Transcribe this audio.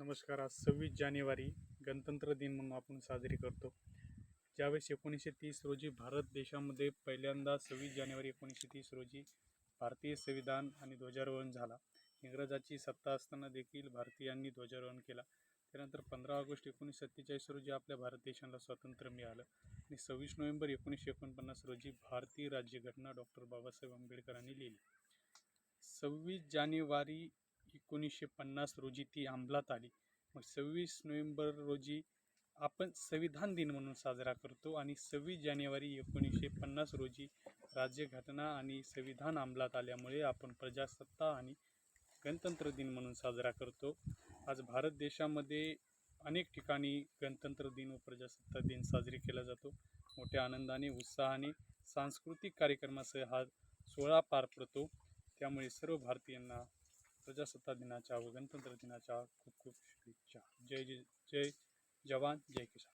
नमस्कार आज सव्वीस जानेवारी गणतंत्र दिन म्हणून आपण साजरी करतो. ज्यावेळेस एकोणीसशे तीस रोजी भारत देशामध्ये पहिल्यांदा सव्वीस जानेवारी एकोणीसशे तीस रोजी भारतीय संविधान आणि ध्वजारोहण झाला. इंग्रजाची सत्ता असताना देखील भारतीयांनी ध्वजारोहण केला. त्यानंतर पंधरा ऑगस्ट एकोणीसशे सत्तेचाळीस रोजी आपल्या भारत देशाला स्वातंत्र्य मिळालं. आणि सव्वीस नोव्हेंबर एकोणीसशे एकोणपन्नास रोजी भारतीय राज्यघटना डॉक्टर बाबासाहेब आंबेडकरांनी लिहिली. सव्वीस जानेवारी एकोणीसशे पन्नास रोजी ती अंमलात आली. मग सव्वीस नोव्हेंबर रोजी आपण संविधान दिन म्हणून साजरा करतो आणि सव्वीस जानेवारी एकोणीसशे पन्नास रोजी राज्यघटना आणि संविधान अंमलात आल्यामुळे आपण प्रजासत्ता आणि गणतंत्र दिन म्हणून साजरा करतो. आज भारत देशामध्ये अनेक ठिकाणी गणतंत्र दिन व प्रजासत्ताक दिन साजरी केला जातो. मोठ्या आनंदाने उत्साहाने सांस्कृतिक कार्यक्रमासह हा सोहळा पार पडतो. त्यामुळे सर्व भारतीयांना प्रजासत्ताक दिनाच्या व गणतंत्र दिनाच्या खूप खूप शुभेच्छा. जय जय जय जवान जय किसान.